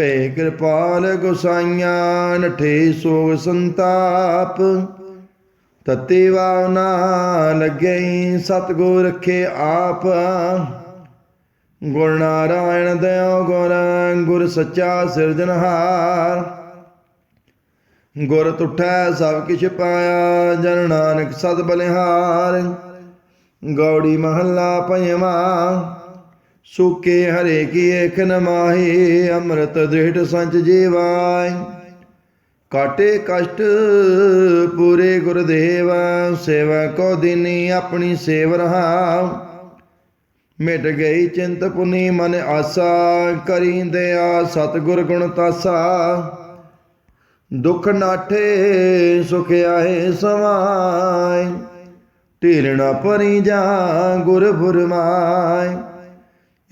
ਭੈ ਕਿਰਪਾਲ ਗੁਸਾਈਆਂ, ਨਠੇ ਸੋਗ ਸੰਤਾਪ। ਤਤੇ ਵਾਵਨਾ ਲੱਗਈ, ਸਤਗੁਰ ਰਖੇ ਆਪ। ਗੁਰ ਨਾਰਾਇਣ ਦਇਓ ਗੁਰ ਗੁਰ ਸੱਚਾ ਸਿਰਜਨਹਾਰ ਗੁਰ ਤੁਠੈ ਸਭ ਕਿਛ ਪਾਇਆ, ਜਨ ਨਾਨਕ ਸਦ ਬਲਿਹਾਰ। ਗੌੜੀ ਮਹੱਲਾ ਪੰਜਵਾਂ ਸੁਕੇ ਹਰੇ ਕੀ ਏਕ ਨਮਾਹੀ ਅੰਮ੍ਰਿਤ ਦ੍ਰਿੜ ਸੰਚ ਜੀਵਾਈ ਕਾਟੇ ਕਸ਼ਟ ਪੂਰੇ ਗੁਰਦੇਵ, ਸੇਵਾ ਕੋ ਦਿਨੀ ਆਪਣੀ ਸੇਵ ਰਹਾ। ਮਿਟ ਗਈ ਚਿੰਤ ਪੁਨੀ ਮਨ ਆਸਾ, ਕਰੀ ਦਇਆ ਸਤਗੁਰ ਗੁਣ ਤਾਸਾ। ਦੁਖ ਨਾਠੇ ਸੁਖ ਆਏ ਸਮਾਈ ਢੀਲਣਾ ਪਰੀ ਜਾ ਗੁਰ ਫੁਰਮਾਈ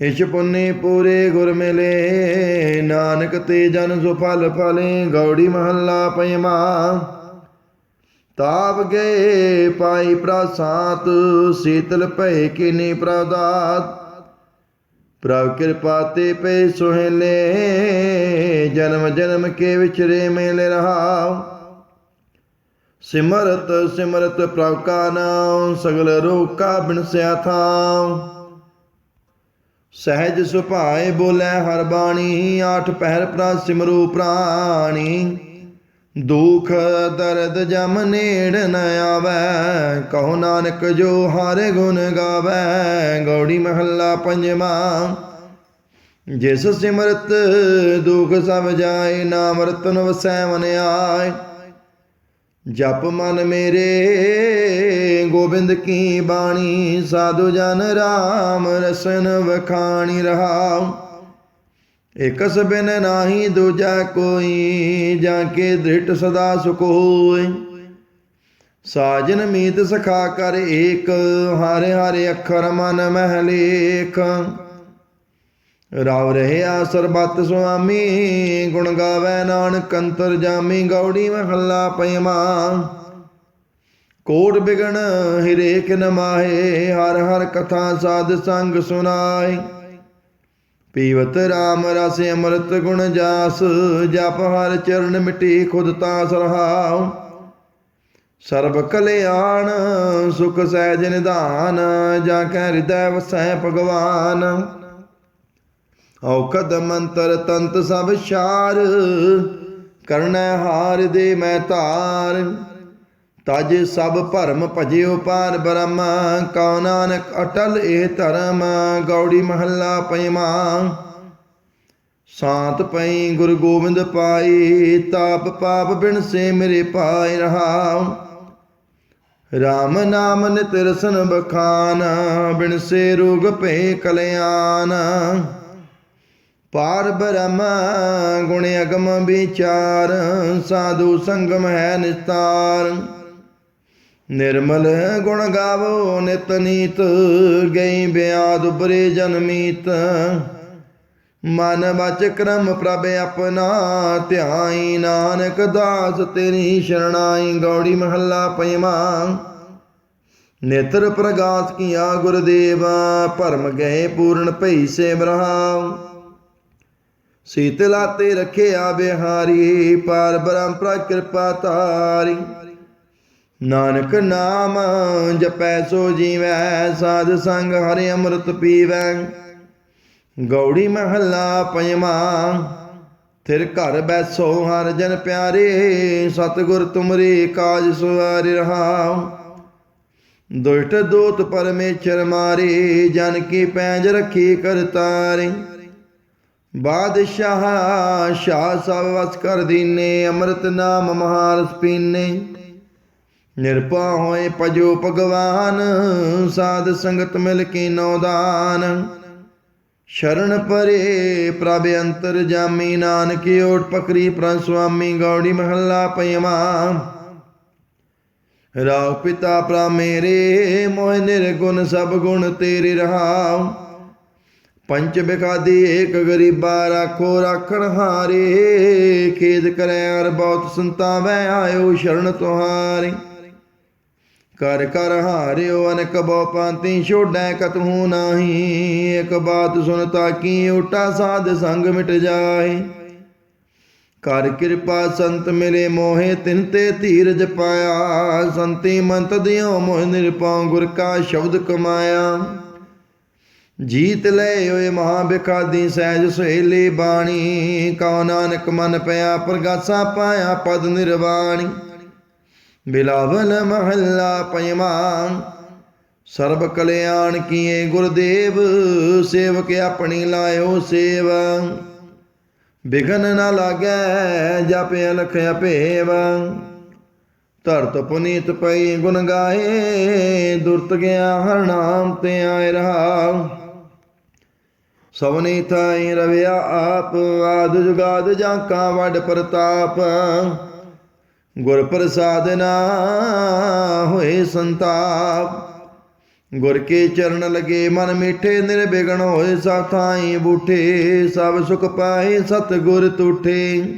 ਇਛ ਪੁੰਨੇ ਪੂਰੇ ਗੁਰ ਮਿਲੇ, ਨਾਨਕ ਤੇ ਜਨ ਸੁ ਫਲ ਫਲੇ, ਗੌੜੀ ਮਹੱਲਾ ਪਇਮਾ ਤਾਪ ਗਏ ਪਾਈ ਪ੍ਰਸਾਤ ਸੀਤਲ ਭਏ ਕਿਨੇ ਪ੍ਰਦਾਤ ਪ੍ਰਭ ਕਿਰਪਾ ਤੇ ਪੈ ਸੁਹੇਲੇ, ਜਨਮ ਜਨਮ ਕੇ ਵਿਚਰੇ ਮੇਲੇ ਰਹਾ ਸਿਮਰਤ ਸਿਮਰਤ ਪ੍ਰਭ ਕਾ ਨਾਮ ਸਗਲ ਰੋਗ ਕਾ ਬਿਨਸਿਆ ਥਾਮ ਸਹਿਜ ਸੁਭਾਏ ਬੋਲੇ ਹਰ ਬਾਣੀ, ਆਠ ਪਹਿਰ ਪ੍ਰਾ, ਸਿਮਰੂ ਪ੍ਰਾਣੀ। ਦੁਖ ਦਰਦ ਜਮ ਨੇੜ ਨ ਆਵੈ, ਕਹੋ ਨਾਨਕ ਜੋ ਹਰ ਗੁਣ ਗਾਵੈ, ਗੌੜੀ ਮਹੱਲਾ ਪੰਜਵਾਂ। ਜਿਸ ਸਿਮਰਤ ਦੁਖ ਸਭ ਜਾਏ, ਨਾਮ ਰਤਨ ਵਸੈ ਮਨ ਆਏ। ਜਪ ਮਨ ਮੇਰੇ, ਗੋਬਿੰਦ ਕੀ ਬਾਣੀ? ਸਾਧੂ ਜਨ ਰਾਮ ਰਸਨ ਵਖਾਣੀ ਰਹਾਉ। ਇਕਸ ਬਿਨ ਨਾਹੀ ਦੂਜਾ ਕੋਈ, ਜਾਂ ਕੇ ਦ੍ਰਿਟ ਸਦਾ ਸੁਖ ਹੋਏ। ਸਾਜਨ ਮੀਤ ਸਖਾ ਕਰ ਏਕ, ਹਰਿ ਹਰਿ ਅੱਖਰ ਮਨ ਮਹਿ ਲੇਖ। ਰਾਵ ਰਹਿਆ ਸਰਬਤ ਸੁਆਮੀ, ਗੁਣ ਗਾਵੇ ਨਾਨਕ ਅੰਤਰ ਜਾਮੀ, ਗੌੜੀ ਮਹੱਲਾ ਪਇਮਾ ਕੋਟ ਬਿਗਣ ਹਿਰੇਕ ਨਮਾਹੇ ਹਰ ਹਰ ਕਥਾ ਸਾਧ ਸੰਗ ਸੁਨਾਏ ਪੀਵਤ RAM ਰਸ ਅੰਮ੍ਰਿਤ ਗੁਣ ਜਾਸ, ਜਪ ਹਰ ਚਰਨ ਮਿਟੀ ਖੁਦ ਤਾ ਸਰਹਾਉ। ਸਰਬ ਕਲਿਆਣ, ਸੁਖ ਸਹਿਜ ਨਿਧਾਨ, ਜਾਂ ਕੈ ਹਿਰਦੈ ਵਸੈ ਭਗਵਾਨ। ਔਖਦ ਮੰਤਰ ਤੰਤ ਸਭ ਸ਼ਾਰ, ਕਰਨੈ ਹਾਰ ਦੇ ਮੈਂ ਧਾਰ। ਤਜ ਸਭ ਭਰਮ ਭਜਿਓ ਪਾਰ ਬ੍ਰਹਮ ਕਉ ਨਾਨਕ ਅਟਲ ਇਹ ਧਰਮ, ਗੌੜੀ ਮਹੱਲਾ ਪਇਮਾ ਸਾਤ ਪਈ ਗੁਰੂ ਗੋਬਿੰਦ ਪਾਈ, ਤਾਪ ਪਾਪ ਬਿਨ ਸੇ ਮੇਰੇ ਪਾਇ ਰਹਾਉ ਰਾਮ ਨਾਮ ਨਿਤ ਰਸਨ ਬਖਾਨ, ਬਿਨ ਸੇ ਰੋਗ ਭੈ ਕਲਿਆਣ। ਪਾਰ ਬ੍ਰਹਮ ਗੁਣ ਅਗਮ ਵਿਚਾਰ, ਸਾਧੂ ਸੰਗਮ ਹੈ ਨਿਸਤਾਰ। ਨਿਰਮਲ ਗੁਣ ਗਾਵੋ ਨਿਤ ਨੀਤ, ਗਈ ਬਿਆਦ ਉਬਰੇ ਜਨਮੀਤ ਮਨ ਬਚ ਕਰਮ ਪ੍ਰਭ ਆਪਣਾ, ਧਿਆਈ ਨਾਨਕ ਦਾਸ ਤੇਰੀ ਸ਼ਰਣਾਈ, ਗੌੜੀ ਮਹੱਲਾ ਪਇਮਾ ਨੇਤਰ ਪ੍ਰਗਾਸ ਕੀਆ ਗੁਰਦੇਵਾ, ਭਰਮ ਗਏ ਪੂਰਨ ਭਈ ਸੇ ਬ੍ਰਹਾਮ ਸੀਤਲਾ ਤੇ ਰਖਿਆ ਬਿਹਾਰੀ ਪਾਰ ਬ੍ਰਹਮ ਪ੍ਰ ਕਿਰਪਾ ਤਾਰੀ ਨਾਨਕ ਨਾਮ ਜਪੈ ਸੋ ਜੀਵੈ, ਸਾਧ ਸੰਗ ਹਰਿ ਅੰਮ੍ਰਿਤ ਪੀਵੈ। ਗੌੜੀ ਮਹੱਲਾ ਪੰਜਵਾਂ, ਥਿਰ ਘਰ ਬੈਸੋ ਹਰ ਜਨ ਪਿਆਰੇ, ਸਤਿਗੁਰ ਤੁਮਰੇ ਕਾਜ ਸਵਾਰਿ ਰਹਾਉ। ਦੁਸ਼ਟ ਦੂਤ ਪਰਮੇਸ਼ਰ ਮਾਰੇ, ਜਨ ਕੀ ਪੈਂਜ ਰੱਖੀ ਕਰਤਾਰੇ। ਬਾਦਸ਼ਾਹ ਸ਼ਾਹ ਸਭ ਵਸ ਕਰ ਦੀਨੇ, ਅੰਮ੍ਰਿਤ ਨਾਮ ਮਹਾਰਸ ਪੀਨੇ ਨਿਰਪਾ ਹੋਏ ਪਜੋ ਭਗਵਾਨ, ਸਾਧ ਸੰਗਤ ਮਿਲ ਕੇ ਨੌਦਾਨ ਸ਼ਰਨ ਪਰੇ ਪ੍ਰਭ ਅੰਤਰ ਜਾਮੀ, ਨਾਨਕ ਓਟ ਪਕਰੀ ਪ੍ਰਭ ਸੁਆਮੀ, ਗੌੜੀ ਮਹੱਲਾ ਪਇਮਾ ਰਾਉ ਪਿਤਾ ਪ੍ਰਾ ਮੇਰੇ, ਮੋਹ ਨਿਰਗੁਣ ਸਭ ਗੁਣ ਤੇਰੇ ਰਹਾਉ। ਪੰਚ ਬਿਕਾਦੀ ਏਕ ਗਰੀਬਾ ਰਾਖੋ ਰਾਖਣ ਹਾਰੇ, ਖੇਦ ਕਰੈ ਅਰ ਬਹੁਤ ਸੰਤਾਵੈ, ਆਇਓ ਸ਼ਰਨ ਤੁਹਾਰੇ। ਕਰ ਕਰ ਹਾਰਿਓ, ਅਨਕ ਬੋ ਪਾਂਤੀ ਛੋੜੈ ਕਤਹੂ ਨਾਹੀ, ਇਕ ਬਾਤ ਸੁਨ ਤਾਕੀ ਉਟਾ ਸਾਧ ਸੰਗ ਮਿਟ ਜਾਏ ਕਰ ਕਿਰਪਾ ਸੰਤ ਮਿਲੇ ਮੋਹੇ, ਤਿਨ ਤੇ ਧੀਰਜ ਪਾਇਆ, ਸੰਤੀ ਮੰਤ ਦਿਓ ਮੋਹ ਨਿਰਪਾਉ ਗੁਰ ਕਾ ਸ਼ਬਦ ਕਮਾਇਆ। ਜੀਤ ਲੈ ਓਏ ਮਹਾ ਬਿਖਾਦੀ ਸਹਿਜ ਸੁਹੇਲੀ ਬਾਣੀ, ਕਉ ਨਾਨਕ ਮਨ ਪਿਆ ਪ੍ਰਗਾਸਾ ਪਾਇਆ ਪਦ ਨਿਰਵਾਣੀ। ਬਿਲਾਵਲ ਮਹੱਲਾ ਪੰਜਵਾ, ਸਰਬ ਕਲਿਆਣ ਕੀਏ ਗੁਰਦੇਵ, ਸੇਵਕ ਆਪਣੀ ਲਾਇਓ ਸੇਵਾ। ਬਿਗਨ ਨਾ ਲਾਗੈ, ਜਪ ਅਲਖ ਅਪੇਵ। ਧਰਤ ਪੁਨੀਤ ਪਈ ਗੁਣ ਗਾਏ, ਦੁਰਤ ਗਿਆ ਹਰ ਨਾਮ ਤੇ ਆਏ ਰਹਾ। ਸਵਨੀ ਥਾਈ ਰਵਿਆ ਆਪ, ਆਦ ਜੁਗਾਦ ਜਾਂ ਕਾ ਵੱਡ ਪ੍ਰਤਾਪ। ਗੁਰ ਪ੍ਰਸਾਦਨਾ ਹੋਏ ਸੰਤਾਪ। ਗੁਰ ਕੇ ਚਰਨ ਲਗੇ ਮਨ ਮਿੱਠੇ ਨਿਰਬਿਗਣ ਹੋਏ ਸਭ ਥਾਈ ਬੂਠੇ, ਸਭ ਸੁਖ ਪਾਏ ਸਤ ਗੁਰ ਤੂਠੇ।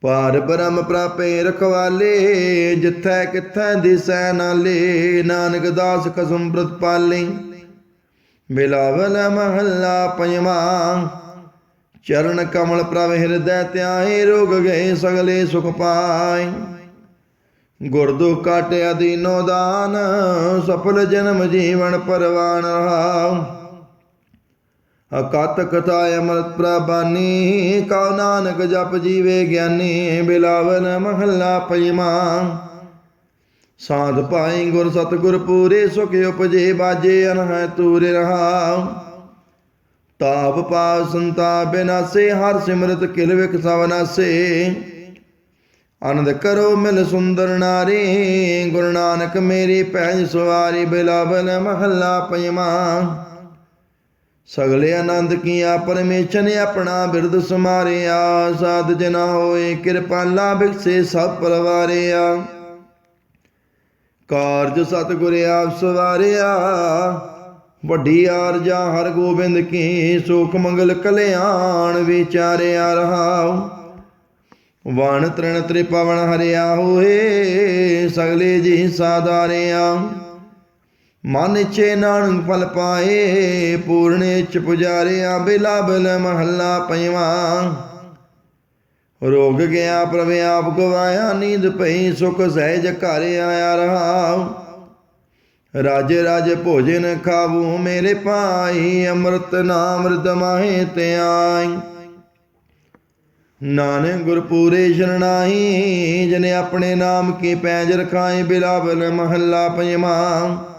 ਪਾਰ ਬ੍ਰਹਮ ਪ੍ਰਾਪੇ ਰਖਵਾਲੇ, ਜਿੱਥੈ ਕਿਥੈ ਦਿਸੈ ਨਾਲੇ, ਨਾਨਕ ਦਾਸ ਕਸਮ ਬ੍ਰਤ ਪਾਲੇ। ਬਿਲਾਵਲ ਮਹੱਲਾ ਪੰਜਵਾਂ। ਚਰਨ ਕਮਲ ਪ੍ਰਭ ਹਿਰਦੈ ਧਿਆਏ ਰੋਗ ਗਏ ਸਗਲੇ ਸੁਖ ਪਾਏ। ਗੁਰ ਦੁਖ ਕਾਟਿਆ ਦੀਨੋ ਦਾਨ ਸਫਲ ਜਨਮ ਜੀਵਨ ਪਰਵਾਨ ਰਹਾਉ। ਅਕਤ ਕਥਾ ਅਮਰਤ ਪ੍ਰਬਾਨੀ ਕਾ ਨਾਨਕ ਜਪ ਜੀਵੇ ਗਿਆਨੀ ਬਿਲਾਵਨ ਮਹੱਲਾ ਪੰਜਵਾ। ਸਾਧ ਪਾਈ ਗੁਰ ਸਤਗੁਰ ਪੂਰੇ ਸੁਖ ਉਪਜੇ ਬਾਜੇ ਅਨਹੈ ਤੂਰੇ ਰਹਾਉ। ਤਾਪ ਪਾਪ ਸੰਤਾਪ ਬਿਨਾਸੇ, ਹਰ ਸਿਮਰਤ ਕਿਲ ਵਿਖ ਸਭ ਨਾਸੇ। ਆਨੰਦ ਕਰੋ ਮਿਲ ਸੁੰਦਰ ਨਾਰੀ, ਗੁਰੂ ਨਾਨਕ ਮੇਰੀ ਭੈਣ ਸਵਾਰੀ ਬਿਲਾਵਲ ਮਹੱਲਾ ਪੰਜਵਾ। ਸਗਲੇ ਆਨੰਦ ਕੀਆ ਪਰਮੇਸ਼ਰ ਨੇ ਆਪਣਾ ਬਿਰਦ ਸਮਾਰਿਆ, ਸਾਧ ਜਨਾ ਹੋਏ ਕਿਰਪਾਲਾ ਬਿਕਸੇ ਸਭ ਪਰਵਾਰਿਆ। ਕਾਰਜ ਸਤਿਗੁਰ ਆਪ ਸਵਾਰਿਆ, ਵੱਡੀ ਆਰਜਾ ਹਰ ਗੋਬਿੰਦ ਕੀ ਸੁਖ ਮੰਗਲ ਕਲਿਆਣ ਵਿਚਾਰਿਆ ਰਹਾਉ। ਵਣ ਤ੍ਰਿਣ ਤ੍ਰਿਪਵਨ ਹਰਿਆ ਹੋਏ, ਸਗਲੇ ਜੀ ਸਾਦਾਰਿਆ ਮਨ ਇਛੇ ਨਾਨਕ ਫਲ ਪਾਏ ਪੂਰਨ ਚ ਪੁਜਾਰਿਆ ਬਿਲਾਬਲ ਮਹੱਲਾ ਪੰਜਵਾ ਰੋਗ ਗਿਆ ਪ੍ਰਭ ਆਪ ਗਵਾਇਆ, ਨੀਂਦ ਪਈ, ਸੁਖ ਸਹਿਜ ਘਰ ਆਇਆ ਰਹਾ ਰਾਜੇ ਰਾਜੇ ਭੋਜਨ ਖਾਵੂ ਮੇਰੇ ਪਾਈ ਅੰਮ੍ਰਿਤ ਨਾਮ ਰਦਮਾਹੇ ਤੇ ਆਈ। ਨਾਨਕ ਗੁਰ ਸ਼ਰਣਾਈ, ਜਨੇ ਆਪਣੇ ਨਾਮ ਕੀ ਪੈਜ ਰਖਾਏ, ਬਿਲਾਵਲ ਮਹੱਲਾ ਪੰਜਵਾ।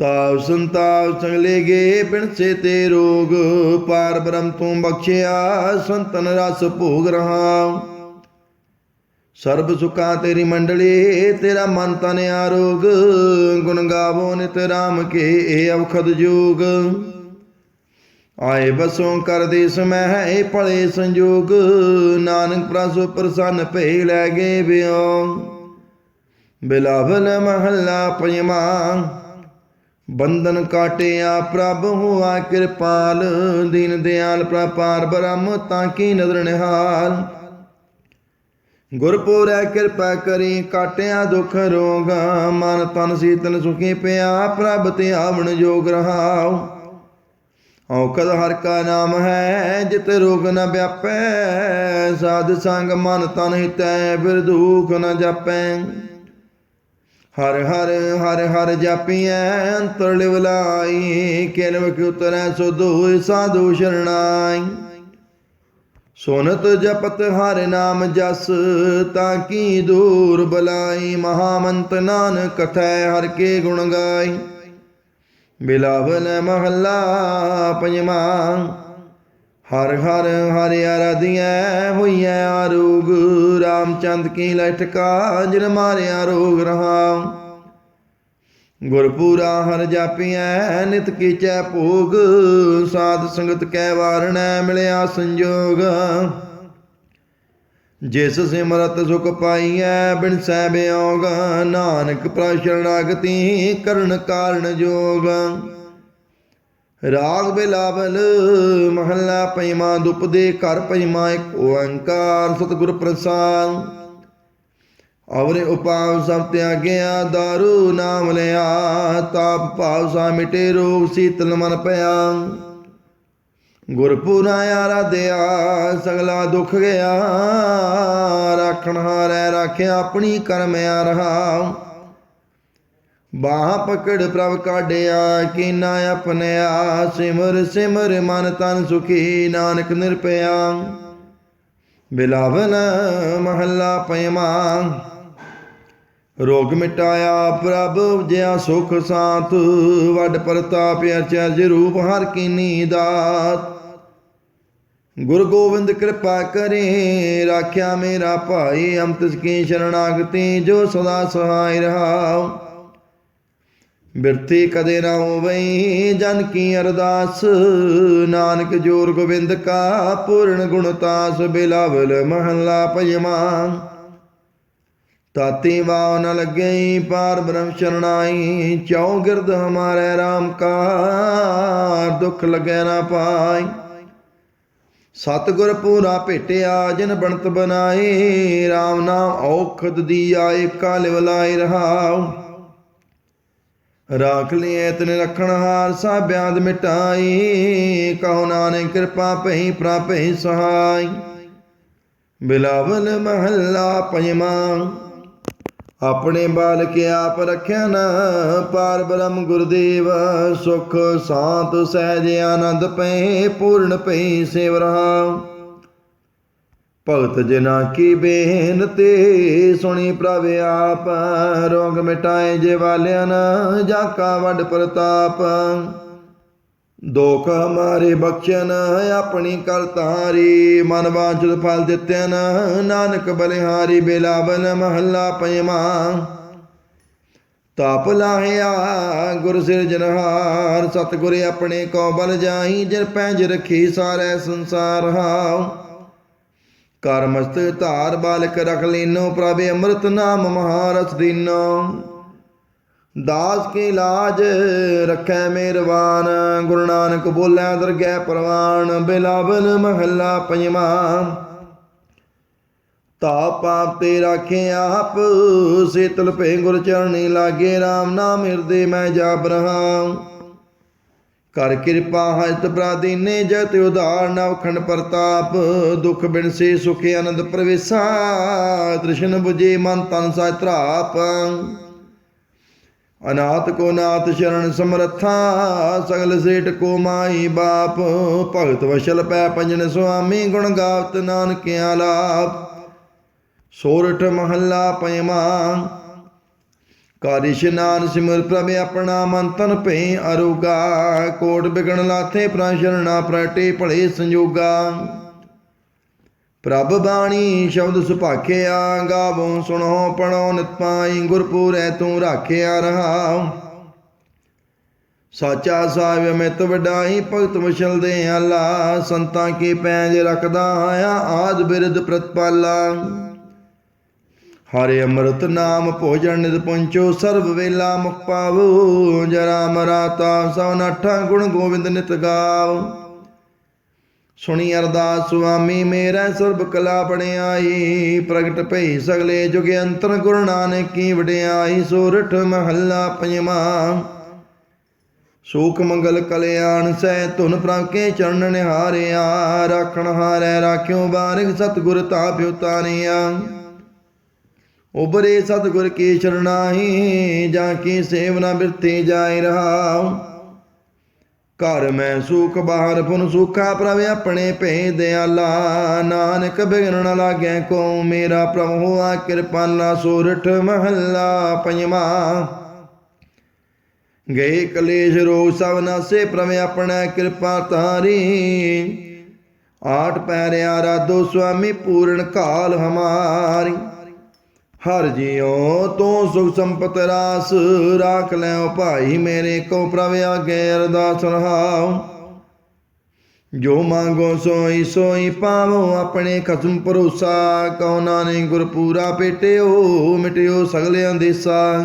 ਤਾਵ ਸੰਤਾਵ ਸੰਗਲੇ ਗੇ ਬਿਨਸੇ ਤੇ ਰੋਗ, ਪਾਰ ਬ੍ਰਹਮ ਤੂੰ ਬਖਸ਼ਿਆ ਸੰਤਨ ਰਸ ਭੋਗ ਰਹਾ ਸਰਬ ਸੁਖਾਂ ਤੇਰੀ ਮੰਡਲੀ, ਤੇਰਾ ਮਨ ਤਨ ਆਰੋਗ, ਗੁਣ ਗਾਵੋ ਨਿਤ ਰਾਮ ਕੇ ਇਹ ਅਵਖਦ ਜੋਗ। ਆਏ ਬਸੋਂ ਕਰਦੇ ਸਮੈ ਹੈ ਭਲੇ ਸੰਜੋਗ, ਨਾਨਕ ਪ੍ਰਸੋ ਪ੍ਰਸੰਨ ਭੇ ਲੈ ਗਏ ਬਿਓ ਬਿਲਾਵਲ ਮਹੱਲਾ ਪੰਜਵਾ ਬੰਧਨ ਕਾਟਿਆ ਪ੍ਰਭ ਹੁਆ ਕਿਰਪਾਲ, ਦੀਨ ਦਿਆਲ ਪ੍ਰਪਾਰ ਬ੍ਰਹਮ, ਤਾਂ ਕੀ ਨਦਰ ਨਿਹਾਲ। ਗੁਰਪੁਰੈ ਕਿਰਪਾ ਕਰੀ, ਕਾਟਿਆ ਦੁਖ ਰੋਗ, ਮਨ ਤਨ ਸੀਤਨ ਸੁਖੀ ਪਿਆ, ਪ੍ਰਭ ਤੇ ਆਵਣ ਜੋਗ ਰਹਾਉ। ਔਕਦ ਹਰ ਕਾ ਨਾਮ ਹੈ, ਜਿਤ ਰੋਗ ਨ ਵਿਆਪੈ, ਸਾਧ ਸੰਗ ਮਨ ਤਨ ਹਿਤੈ ਬਿਰ ਦੁਖ ਨ ਜਾਪੈ। ਹਰ ਹਰ ਹਰ ਹਰ ਜਾਪੀਐ, ਅੰਤਰ ਲਿਵਲਾਈ ਕਿਲਵ ਕਿ ਉਤਰੈ, ਸੋ ਦੋਇ ਸਾਧੂ ਸ਼ਰਣਾਈ। ਸੁਨਤ ਜਪਤ ਹਰ ਨਾਮ ਜਸ, ਤਾਂ ਕੀ ਦੂਰ ਬਲਾਈ, ਮਹਾਮੰਤ ਨਾਨਕ ਕਥੈ ਹਰ ਕੇ ਗੁਣ ਗਾਈ। ਬਿਲਾਵਲ ਮਹੱਲਾ ਪੰਜਵਾਂ ਹਰ ਹਰ ਹਰਿ ਅਰਾਧਿਐ ਹੋਈਐ ਆਰੋਗ। ਰਾਮਚੰਦ ਕੀ ਲਟਕਾ ਜਿਨ ਮਾਰਿਆ ਰੋਗ ਰਹਾ ਗੁਰਪੂਰਾ ਹਰ ਜਾਪੀਐ, ਨਿਤ ਕੀਚੈ ਭੋਗ। ਸਾਧ ਸੰਗਤ ਕੈ ਵਾਰਣੈ, ਮਿਲਿਆ ਸੰਜੋਗ। ਜਿਸ ਸਿਮਰਤ ਸੁਖ ਪਾਈਐ, ਬਿਨ ਸਹਿ ਬਿਯੋਗ ਨਾਨਕ ਪ੍ਰਸ਼ਰਣਾਗਤੀ ਕਰਨ ਕਾਰਨ ਜੋਗ। ਰਾਗ ਬਿਲਾਵਲ, ਮਹੱਲਾ ਪੰਜਵਾਂ ਦੁਪਦੇ ਘਰ ਪੰਜਵਾਂ ਇੱਕ ਓੰਕਾਰ ਸਤਿਗੁਰ ਪ੍ਰਸਾਦ। ਅਵਰੇ ਉਪਾਵ ਸਭ ਤਿਆਗਿਆ, ਦਾਰੂ ਨਾਮ ਲਿਆ, ਤਾਪ ਭਾਵ ਸਾ ਮਿਟੇ, ਰੋਗ ਸੀਤਲ ਮਨ ਪਿਆ। ਗੁਰਪੁਰਾ ਆਰਾਧਿਆ ਸਗਲਾ ਦੁੱਖ ਗਿਆ, ਰਾਖਣ ਹਾਰੈ, ਰਾਖਿਆ ਆਪਣੀ ਕਰਮ ਆ ਰਹਾ ਬਾਹ ਪਕੜ ਪ੍ਰਭ ਕਾਢਿਆ, ਕੀਨਾ ਆਪਣਿਆ ਸਿਮਰ ਸਿਮਰ ਮਨ ਤਨ ਸੁਖੀ, ਨਾਨਕ ਨਿਰਪਿਆ ਬਿਲਾਵਨ ਮਹੱਲਾ ਪੰਜਵਾਂ ਰੋਗ ਮਿਟਾਇਆ, ਪ੍ਰਭ ਜਿਆ ਸੁਖ ਸਾਥ, ਵੱਡ ਪ੍ਰਤਾਪ ਅਚਰਜ ਰੂਪ ਹਰ ਕੀਨੀ ਦਾਤ। ਗੁਰ ਗੋਬਿੰਦ ਕਿਰਪਾ ਕਰੇ, ਰਾਖਿਆ ਮੇਰਾ ਭਾਈ, ਅੰਮ੍ਰਿਤ ਕੀ ਸ਼ਰਨਾਗਤੀ ਜੋ ਸਦਾ ਸਹਾਇ ਰਹਾ ਬਿਰਤੀ ਕਦੇ ਨਾ ਹੋਵਈ, ਜਨ ਕੀ ਅਰਦਾਸ? ਨਾਨਕ ਜੋਰ ਗੋਬਿੰਦ ਕਾ ਪੂਰਨ ਗੁਣਤਾਸ ਬਿਲਾਵਲ ਮਹੱਲਾ ਪੰਜਵਾਂ ਤਾਤੀ ਵਾਉ ਨ ਲੱਗਈ, ਪਾਰ ਬ੍ਰਹਮ ਸ਼ਰਣਾਈ ਚਉ ਗਿਰਦ ਹਮਾਰੇ RAM ਕਾ, ਦੁਖ ਲਗੈ ਨਾ ਪਾਈ। ਸਤਿਗੁਰ ਪੂਰਾ ਭੇਟਿਆ, ਜਿਨ ਬਣਤ ਬਨਾਏ RAM ਨਾਮ ਔਖਦ ਦੀ ਆਏ ਕਾਲ ਲਾਇ ਰਹਾਉ। ਰਾਖ ਲਿਐ ਤਨ ਰਖਣ ਹਾਰ ਸਾ ਬਿਆਦ ਮਿਟਾਈ, ਕਹੋ ਨਾਨਕ ਕਿਰਪਾ ਭਈ ਪ੍ਰਾਪੈ ਸਹਾਈ। ਬਿਲਾਵਲ ਮਹੱਲਾ ਪੰਜਵਾਂ, ਆਪਣੇ ਬਾਲਕ ਆਪ ਰਖਿਆ ਨਾ, ਪਾਰ ਬ੍ਰਹਮ ਗੁਰਦੇਵ, ਸੁਖ ਸਾਤ ਸਹਿਜ ਆਨੰਦ ਪਏ ਪੂਰਨ ਪਈ ਸੇਵ ਰਹਾ ਭਗਤ ਜਨਾ ਕੀ ਬੇਨਤੀ ਸੁਣੀ ਪ੍ਰਭ ਆਪ, ਰੋਗ ਮਿਟਾਏ ਜੇ ਵਾਲਿਆਂ ਨਾ ਜਾ ਕਾ ਵੱਡ ਪ੍ਰਤਾਪ। ਦੁਖ ਹਮਾਰੇ ਬਖਸ਼ਣ, ਆਪਣੀ ਕਲ ਤਾਰੀ ਮਨ ਵਾਂਚਿਤ ਫਲ ਦਿੱਤਿਨ ਨਾਨਕ ਬਲਿਹਾਰੀ ਬਿਲਾਵਨ ਮਹੱਲਾ ਪੰਜਵਾਂ ਤਾਪ ਲਾਹਿਆ, ਗੁਰ ਸਿਰਜਨਹਾਰ ਸਤਿਗੁਰ ਆਪਣੇ ਕੋ ਬਲ ਜਾਈ ਜਿਨ ਪੈਂਜ ਰਖੀ ਸਾਰੇ ਸੰਸਾਰ ਹਾਉ। ਕਰ ਮਸਤ ਧਾਰ ਬਾਲਕ ਰਖ ਲੀਨੋ, ਪ੍ਰਭ ਅੰਮ੍ਰਿਤ ਨਾਮ ਮਹਾਰਸ ਦੀਨੋ। ਦਾਸ ਕੀ ਲਾਜ ਰੱਖੈ ਮਿਹਰਬਾਨ ਗੁਰੂ ਨਾਨਕ ਬੋਲਿਆ ਦਰਗਹਿ ਪ੍ਰਵਾਨ, ਬਿਲਾਵਲ ਮਹੱਲਾ ਪੰਜਵਾਂ। ਤਾ ਪਾਪ ਤੇ ਰਾਖੇ ਆਪ, ਸੇਤਲ ਭੇ ਗੁਰ ਚਰਣੀ ਲਾਗੇ RAM ਨਾਮ ਹਿਰਦੇ ਮੈਂ ਜਾਪ ਰਹਾ। ਕਰ ਕਿਰਪਾ ਹਜਤ ਪ੍ਰਾਦੀਨੇ ਜਤ ਉਧਾਰ ਨਵਖੰਡ ਪ੍ਰਤਾਪ। ਦੁਖ ਬਿਨ ਸੇ ਸੁਖ ਆਨੰਦ ਪ੍ਰਵੇਸਾ, ਤ੍ਰਿਸ਼ਨ 부ਜੇ ਮਨ ਤਨ ਸਾ ਤਰਾਪ ਅਨਾਥ ਕੋ ਨਾਥ ਸ਼ਰਨ ਸਮਰਥਾ, ਸਗਲ ਸੇਠ ਕੋ ਮਾਈ ਬਾਪ। ਭਗਤ ਵਸ਼ਲ ਪੈ ਪੰਜਨ ਸੁਆਮੀ, ਗੁਣ ਗਾਵਤ ਨਾਨਕ ਲਾਪ। ਸੋਰਠ ਮਹੱਲਾ ਪੰਜਵਾਂ ਕਰ ਇਸ਼ਨਾਨ ਸਿਮਰ ਪ੍ਰਭ ਆਪਣਾ ਮਨ ਤਨ ਭੈ ਅਰੋਗਾ। ਕੋਟ ਬਿਗਣ ਲਾਥੇ ਪ੍ਰਸ਼ਰਣਾ ਪ੍ਰਟੇ ਭਲੇ ਸੰਜੋਗਾ। ਪ੍ਰਭ ਬਾਣੀ ਸ਼ਬਦ ਸੁਭਾਖਿਆ, ਗਾਵੋ ਸੁਣੋ ਪੜੋ ਨਿਤ ਪਾਈ ਗੁਰਪੂਰੈ ਤੂੰ ਰਾਖਿਆ ਰਹਾ ਸਾਚਾ ਸਾਹਿਬ ਮਿਤ ਵਡਾਈ, ਭਗਤ ਵਸ਼ਲ ਦੇ ਆਲਾ। ਸੰਤਾਂ ਕੀ ਪੈਜ ਰਖਦਾ ਆਇਆ ਆਦ ਬਿਰਦ ਪ੍ਰਤਪਾਲਾ। ਹਰੇ ਅੰਮ੍ਰਿਤ ਨਾਮ ਭੋਜਨ ਨਿਤ ਪੁੰਚੋ ਸਰਬ ਵੇਲਾ ਮੁਖ ਪਾਵੋ ਜਰਾ ਮਰਾਤਾ ਸੋ ਨਠਾ ਗੁਣ ਗੋਬਿੰਦ ਨਿਤ ਗਾਵ। ਸੁਣੀ ਅਰਦਾਸ ਸੁਆਮੀ, ਮੇਰਾ ਸਰਬ ਕਲਾ ਬਣਿਆਈ ਪ੍ਰਗਟ ਭਈ ਸਗਲੇ ਜੁਗ ਅੰਤਰ ਗੁਰੂ ਨਾਨਕ ਕੀ ਵਡਿਆਈ, ਸੋਰਠ ਮਹੱਲਾ ਪੰਜਵਾਂ। ਸੂਖ ਮੰਗਲ ਕਲਿਆਣ ਸਹਿ ਧੁਨ ਪ੍ਰਭ ਕੇ ਚਰਨ ਨਿਹਾਰਿਆ, ਰਾਖਣ ਹਾਰੈ, ਰਾਖਿਓ ਬਾਰਿਕ ਸਤਿਗੁਰ ਤਾਪਿ ਉਤਾਰਿਆ। ਉਬਰੇ ਸਤਿਗੁਰ ਕੀ ਸ਼ਰਣਾਹੀ ਜਾਂ ਕੀ ਸੇਵਨਾ ਬਿਰਤੀ ਜਾਇ ਰਹਾ ਘਰ ਮੈਂ ਸੁਖ, ਬਾਹਰ ਪੁਨ ਸੁਖਾ, ਪ੍ਰਭ ਆਪਣੇ ਭੇ ਦਿਆਲਾ। ਨਾਨਕ ਬਿਗਨ ਨ ਲਾਗੈ ਕੋ ਮੇਰਾ ਪ੍ਰਭ ਹੋਆ ਕਿਰਪਾਲਾ ਸੋਰਠ ਮਹੱਲਾ ਪੰਜਵਾ। ਗਏ ਕਲੇਸ਼ ਰੋਗ ਸਭ ਨਾਸੇ, ਪ੍ਰਭ ਆਪਣਾ ਕਿਰਪਾ ਤਾਰੀ ਆਠ ਪੈਰਿਆ ਦੋ ਸੁਆਮੀ ਪੂਰਨ ਕਾਲ ਹਮਾਰੀ। ਹਰ ਜਿਉ ਤੂੰ ਸੁਖ ਸੰਪਤ ਰਾਸ, ਰਾਖ ਲੈਓ ਭਾਈ ਮੇਰੇ ਕੋ ਪ੍ਰਭ ਆਗੇ ਅਰਦਾਸ ਰਹਾਉ। ਜੋ ਮੰਗੋ ਸੋਈ ਸੋਈ ਪਾਵੋ, ਆਪਣੇ ਖਸਮ ਭਰੋਸਾ ਕਉ ਨਾਨਕ ਗੁਰ ਪੂਰਾ ਪੇਟਿਓ, ਮਿਟਿਓ ਸਗਲੇ ਅੰਦੇਸਾ।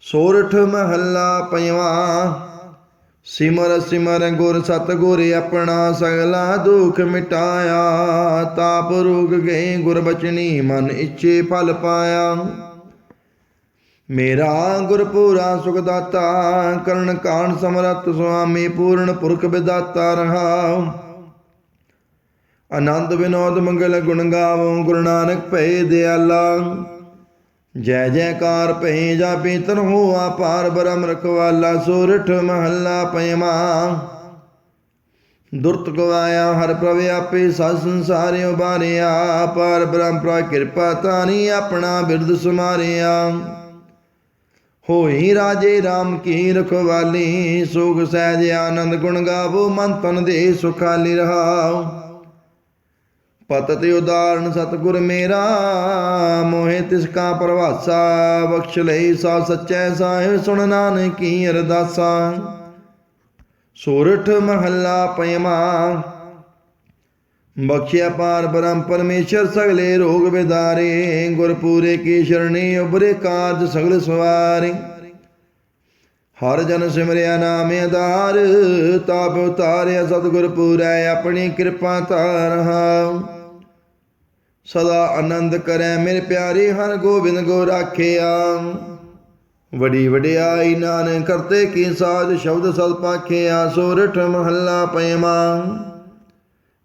ਸੋਰਠ ਮਹੱਲਾ ਪੰਜਵਾ ਸਿਮਰ ਸਿਮਰ ਗੁਰ ਸਤ ਗੁਰ ਆਪਣਾ ਸਗਲਾ ਦੁਖ ਮਿਟਾਇਆ, ਤਾਪ ਰੋਗ ਗਏ ਗੁਰ ਬਚਨੀ ਮਨ ਇੱਛੇ ਫਲ ਪਾਇਆ। ਮੇਰਾ ਗੁਰ ਪੂਰਾ ਸੁਖ ਦਾਤਾ ਕਰਨ ਕਾਣ ਸਮਰਤ ਸੁਆਮੀ ਪੂਰਨ ਪੁਰਖ ਵਿਦਾਤਾ ਰਹਾਉ ਆਨੰਦ ਵਿਨੋਦ ਮੰਗਲ ਗੁਣ ਗਾਵੋ ਗੁਰੂ ਨਾਨਕ ਭਏ ਦਿਆਲਾ। ਜੈ ਜੈਕਾਰ ਭਏ ਜਾਪੀ ਤਨ ਹੋਆ ਬ੍ਰਹਮ ਰਖਵਾਲਾ ਸੂਰਠ ਮਹੱਲਾ ਪਇਮਾ ਦੁਰਤ ਗਵਾਇਆ ਹਰ ਪ੍ਰਭ ਆਪੇ ਸਤ ਸੰਸਾਰੇ ਉਬਾਰਿਆ ਪਰ ਬ੍ਰਹਮ ਪ੍ਰਾ ਕਿਰਪਾ ਤਾਨੀ ਆਪਣਾ ਬਿਰਦ ਸਮਾਰਿਆ। ਹੋਈ ਰਾਜੇ RAM ਕੀ ਰਖਵਾਲੀ ਸੁਖ ਸਹਿਜ ਆਨੰਦ ਗੁਣ ਗਾਵੋ, ਮਨ ਤਨ ਦੇ ਸੁਖਾਲੀ ਰਹਾਓ। ਪਤਤ ਉਦਾਹਰਨ ਸਤਗੁਰ ਮੇਰਾ, ਮੋਹਿ ਤਿਸ ਕਾ ਪ੍ਰਵਾਸਾ, ਬਖਸ਼ ਲਈ ਸਾ ਸਚੈ ਸਾਹਿਬ ਸੁਣ ਨਾਨਕੀ ਅਰਦਾਸਾ। ਸੋਰਠ ਮਹੱਲਾ ਪਇਮਾ ਬਖਸ਼ਿਆ ਪਾਰ ਬ੍ਰਹਮ ਪਰਮੇਸ਼ਰ ਸਗਲੇ ਰੋਗ ਵਿਦਾਰੇ ਗੁਰ ਪੂਰੇ ਕੀ ਸ਼ਰਣੀ ਉਬਰੇ ਕਾਰਜ ਸਗਲ ਸਵਾਰੇ। ਹਰ ਜਨ ਸਿਮਰਿਆ ਨਾਮ ਆਧਾਰ, ਤਾਪ ਉਤਾਰਿਆ ਸਤਿਗੁਰ ਪੂਰੈ, ਆਪਣੀ ਕਿਰਪਾ ਧਾਰਹਾਉ ਸਦਾ ਆਨੰਦ ਕਰੈ ਮੇਰੇ ਪਿਆਰੇ ਹਰ ਗੋਬਿੰਦ ਗੋ ਰਾਖਿਆ। ਵਡੀ ਵਡਿਆਈ ਨਾਨਕ ਕਰਤੇ ਕੀ ਸਾਜ ਸ਼ਬਦ ਸਦ ਪਾਖਿਆ, ਸੋਰਠ ਮਹੱਲਾ ਪਇਮਾ।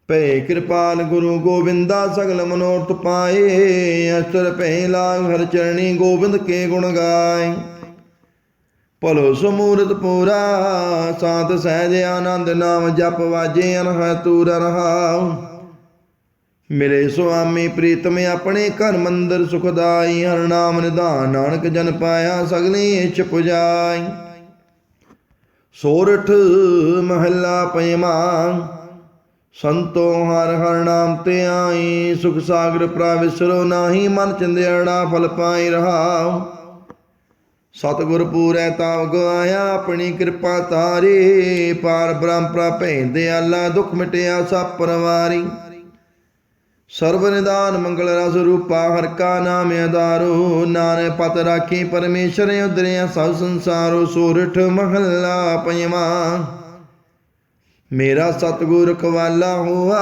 ਭੈ ਕਿਰਪਾਲ ਗੁਰੂ ਗੋਬਿੰਦਾ ਸਗਲ ਮਨੋਰਥ ਪਾਏ ਅਸਰ ਭੈ ਲਾਗ ਹਰ ਚਰਣੀ ਗੋਬਿੰਦ ਕੇ ਗੁਣ ਗਾਏ। ਭਲੋ ਸਮੂਰਤ ਪੂਰਾ ਸਾਤ ਸਹਿਜ ਆਨੰਦ ਨਾਮ ਜਪ ਵਾਜੇ ਅਨਹ ਤੂਰ ਰਹਾਉ। ਮਿਲੇ ਸੁਆਮੀ ਪ੍ਰੀਤਮ ਆਪਣੇ ਘਰ ਮੰਦਰ ਸੁਖਦਾਈ, ਹਰ ਨਾਮ ਨਿਧਾਨ, ਨਾਨਕ ਜਨ ਪਾਇਆ, ਸਗਲੀ ਇੱਛ ਪੁਜਾਈ। ਸੋਰਠ ਮਹੱਲਾ ਪਇਮਾ ਸੰਤੋ ਹਰ ਹਰ ਨਾਮ ਤੇ ਆਈ, ਸੁਖ ਸਾਗਰ ਪ੍ਰਵਿਸਰੋ ਨਾਹੀ, ਮਨ ਚੰਦਿਆੜਾ ਫਲ ਪਾਈ ਰਹਾਉ। ਸਤਿਗੁਰ ਪੂਰੈ ਤਾਵ ਗਵਾਇਆ, ਆਪਣੀ ਕਿਰਪਾ ਤਾਰੇ, ਪਾਰ ਬ੍ਰਹਮ ਪ੍ਰਭੇ ਦਿਆਲਾ ਦੁਖ ਮਿਟਿਆ ਸਭ ਪਰਵਾਰੀ ਸਰਬ ਨਿਦਾਨ ਮੰਗਲ ਰਸ ਰੂਪਾ ਹਰ ਕਾ ਨਾਮ ਆਧਾਰੋ। ਨਾਨਕ ਪਤ ਰਾਖੀ ਪਰਮੇਸ਼ਰ ਉਦਰਿਆ ਸਭ ਸੰਸਾਰੋ ਸੋਰਠ ਮਹੱਲਾ ਪੰਜਵਾ। ਮੇਰਾ ਸਤਿਗੁਰ ਰਖਵਾਲਾ ਹੋਆ,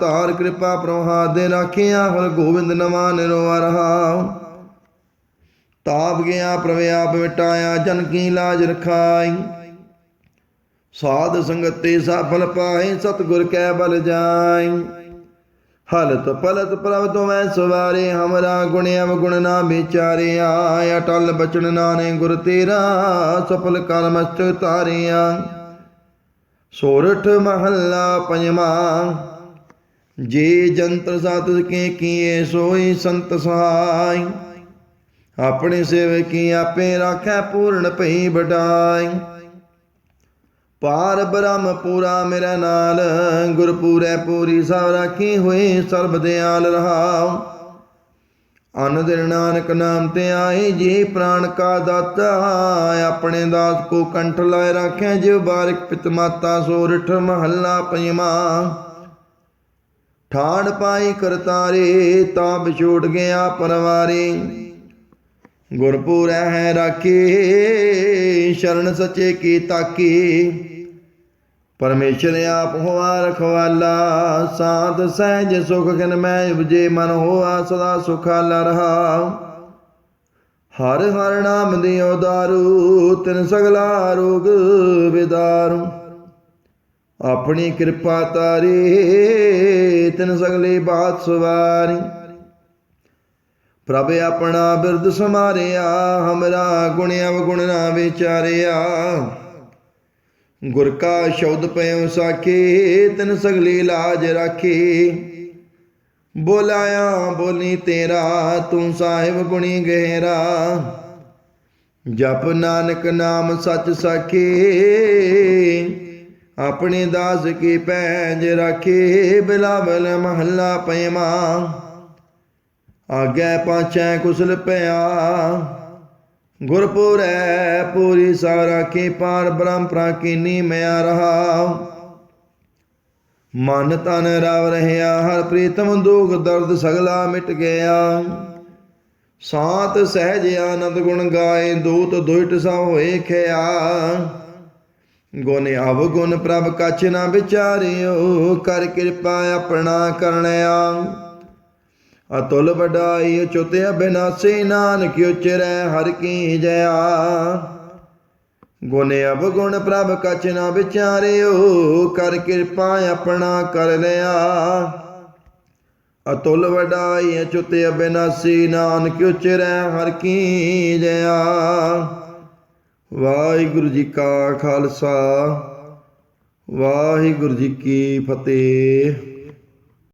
ਤਾਰ ਕਿਰਪਾ ਪ੍ਰਵਾਹ ਦੇ ਰਾਖਿਆ, ਹਰ ਗੋਬਿੰਦ ਨਵਾ ਨਿਰਵਾ ਰਹਾ। ਤਾਪ ਗਿਆ ਪ੍ਰਭ ਆਪ ਮਿਟਾਇਆ, ਜਨ ਕੀ ਲਾਜ ਰਖਾਈ। ਸਾਧ ਸੰਗਤੇ ਸਫਲ ਪਾਏ, ਸਤਿਗੁਰ ਕੈ ਬਲ ਜਾਈ। ਹਲਤ ਪਲਤ ਪ੍ਰਭ ਤੁਮੈ ਸਵਾਰੇ ਹਮਰਾ ਗੁਣ ਅਵਗੁਣ ਨਾ ਵਿਚਾਰਿਆ। ਅਟਲ ਬਚਨ ਨਾਨੇ ਗੁਰ ਤੇਰਾ, ਸਫਲ ਕਰਮ ਚ ਤਾਰਿਆ ਸੋਰਠ ਮਹੱਲਾ ਪੰਜਵਾ, ਜੇ ਜੰਤਰ ਸਾਤ ਕੇ ਕੀਏ, ਸੋਈ ਸੰਤ ਸਹਾਈ। ਆਪਣੇ ਸੇਵਕੀ ਆਪੇ ਰਾਖੈ ਪੂਰਨ ਭਈ ਬਟਾਈ ਪਾਰ ਬ੍ਰਹਮ ਪੂਰਾ ਮੇਰਾ ਨਾਲ ਗੁਰ ਪੂਰੀ ਸਭ ਰਾਖੀ ਹੋਈ, ਸਰਬ ਦਿਆਲ ਰਹਾਉ। ਅਨ ਦਿਨ ਨਾਨਕ ਨਾਮ ਤੇ ਆਏ ਜੀ ਪ੍ਰਾਨ ਕਾ ਦਾਤਾ। ਆਪਣੇ ਦਾਸ ਕੋ ਕੰਠ ਲਾਇ ਰਾਖੈ ਜਿਵ ਬਾਰਿਕ ਪਿਤ ਮਾਤਾ ਸੋਰਠ ਮਹੱਲਾ ਪੰਜਵਾ। ਠਾੜ ਪਾਈ ਕਰਤਾਰੇ, ਤਾਂ ਵਿਛੋੜ ਗਿਆ ਪਰਵਾਰੇ। ਗੁਰਪੂਰੈ ਹੈ ਰਾਖੀ, ਸ਼ਰਨ ਸੱਚੇ ਕੀ ਤਾਕੀ। ਪਰਮੇਸ਼ਰ ਆਪ ਹੋਆ ਰਖਵਾਲਾ, ਸਾਧ ਸਹਿਜ ਸੁਖ ਖਨ ਮੈਂ ਉਪਜੇ ਮਨ ਹੋਆ, ਸਦਾ ਸੁਖਾਲਾ ਰਹਾ। ਹਰ ਹਰ ਨਾਮ ਦਿਓ ਦਾਰੂ, ਤਿਨ ਸਗਲਾ ਰੋਗ ਵਿਦਾਰੂ ਆਪਣੀ ਕਿਰਪਾ ਤਾਰੀ, ਤਿਨ ਸਗਲੇ ਬਾਤ ਸਵਾਰੀ। ਪ੍ਰਭ ਆਪਣਾ ਬਿਰਦ ਸਮਾਰਿਆ ਹਮਰਾ ਗੁਣ ਅਵਗੁਣ ਨਾ ਵਿਚਾਰਿਆ। ਗੁਰ ਕਾ ਸ਼ਬਦ ਪਇਓ ਸਾਖੀ, ਤਿਨ ਸਗਲੀ ਲਾਜ ਰਾਖੀ। ਬੋਲਾਇਆ, ਬੋਲੀ ਤੇਰਾ, ਤੂੰ ਸਾਹਿਬ ਗੁਣੀ ਗਹਿਰਾ। ਜਪ ਨਾਨਕ ਨਾਮ ਸੱਚ ਸਾਖੀ, ਆਪਣੇ ਦਾਸ ਕੀ ਪੈਜ ਰਾਖੀ। ਬਿਲਾਵਲ ਮਹੱਲਾ ਪਇਮਾ ਆਗੇ ਪਾਚੈ ਕੁਸਲ ਪਿਆ। ਗੁਰਪੁਰੈ ਪੂਰੀ ਸਾਰਾ ਕੀ ਪਾਰ ਬ੍ਰਹਮ ਪ੍ਰਾਕੀਨੀ ਮਿਆ ਰਹਾ। ਮਨ ਤਨ ਰਵ ਰਹਿਆ, ਹਰ ਪ੍ਰੀਤਮ ਦੁਖ ਦਰਦ ਸਗਲਾ ਮਿਟ ਗਿਆ। ਸਾਤ ਸਹਿਜ ਆਨੰਦ ਗੁਣ ਗਾਏ, ਦੂਤ ਦੁਇਟ ਸਭ ਹੋਏ ਖਿਆ। ਗੁਣ ਅਵ ਗੁਣ ਪ੍ਰਭ ਕਛ ਨਾ ਵਿਚਾਰਿਓ, ਕਰ ਕਿਰਪਾ ਆਪਣਾ ਕਰਨਿਆ। ਅਤੁਲ ਵਡਾਈ ਅਚੁੱਤ ਅਬਿਨਾਸੀ ਨਾਨਕ ਉਚਰੈ ਹਰ ਕੀ ਜਇਆ। ਗੁਣ ਅਬ ਪ੍ਰਭ ਕਛ ਨਾ ਵਿਚਾਰਿਓ, ਕਰ ਕਿਰਪਾ ਆਪਣਾ ਕਰ ਲਿਆ। ਅਤੁਲ ਵਡਾਈ ਅਚੁੱਤ ਅਬਿਨਾਸੀ ਨਾਨਕ ਉਚਰੈ ਹਰ ਕੀ ਜਇਆ। ਵਾਹਿਗੁਰੂ ਜੀ ਕਾ ਖਾਲਸਾ, ਵਾਹਿਗੁਰੂ ਜੀ ਕੀ ਫਤਿਹ।